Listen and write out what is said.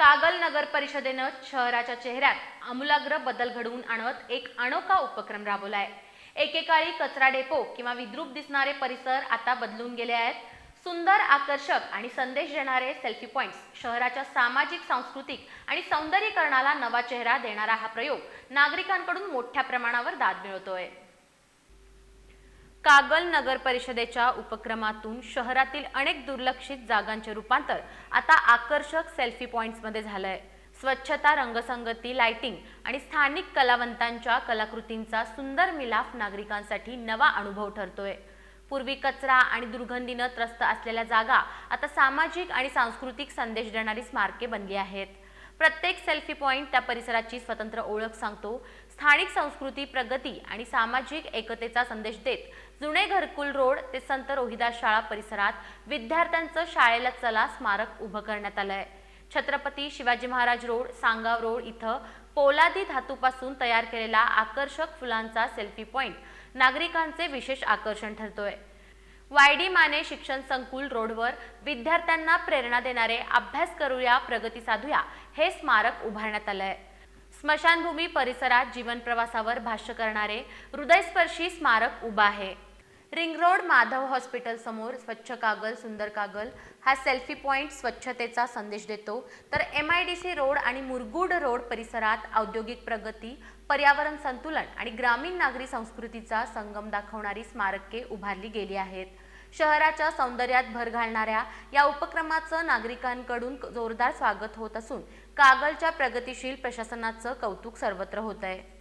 कागल नगर परिषदेनं शहराच्या चेहऱ्यात आमूलाग्र बदल घडवून आणत एक अनोखा उपक्रम राबवलाय. एकेकाळी कचरा डेपो किंवा विद्रूप दिसणारे परिसर आता बदलून गेले आहेत. सुंदर आकर्षक आणि संदेश देणारे सेल्फी पॉइंट्स शहराच्या सामाजिक सांस्कृतिक आणि सौंदर्यीकरणाला नवा चेहरा देणारा हा प्रयोग नागरिकांकडून मोठ्या प्रमाणावर दाद मिळवतोय कागल नगर परिषदेच्या उपक्रमातून शहरातील अनेक दुर्लक्षित जागांचे रूपांतर आता आकर्षक सेल्फी पॉइंट्समध्ये झालंय. स्वच्छता रंगसंगती लाइटिंग आणि स्थानिक कलावंतांच्या कलाकृतींचा सुंदर मिलाफ नागरिकांसाठी नवा अनुभव ठरतोय. पूर्वी कचरा आणि दुर्गंधीनं त्रस्त असलेल्या जागा आता सामाजिक आणि सांस्कृतिक संदेश देणारी स्मारके बनली आहेत. प्रत्येक सेल्फी पॉइंट त्या परिसराची स्वतंत्र ओळख सांगतो. स्थानिक संस्कृती प्रगती आणि सामाजिक एकतेचा संदेश देत जुने घरकुल रोड ते संत रोहिदास शाळा परिसरात विद्यार्थ्यांचं शाळेला चला स्मारक उभं करण्यात आलंय. छत्रपती शिवाजी महाराज रोड सांगाव रोड इथं पोलादी धातूपासून तयार केलेला आकर्षक फुलांचा सेल्फी पॉइंट नागरिकांचे विशेष आकर्षण ठरतोय. वायडी माने शिक्षण संकुल रोडवर विद्यार्थ्यांना प्रेरणा देणारे अभ्यास करूया प्रगती साधूया हे स्मारक उभारण्यात आलंय. स्मशानभूमी परिसरात जीवन प्रवासावर भाष्य करणारे हृदयस्पर्शी स्मारक उभा आहे. रिंग रोड माधव हॉस्पिटल समोर स्वच्छ कागल सुंदर कागल हा सेल्फी पॉइंट स्वच्छतेचा संदेश देतो. तर M I D C road आणि मुरगुड रोड परिसरात औद्योगिक प्रगती पर्यावरण संतुलन आणि ग्रामीण नागरी संस्कृतीचा संगम दाखवणारी स्मारके उभारली गेली आहेत. शहराच्या सौंदर्यात भर घालणाऱ्या या उपक्रमाचं नागरिकांकडून जोरदार स्वागत होत असून कागलच्या प्रगतीशील प्रशासनाचं कौतुक सर्वत्र होत आहे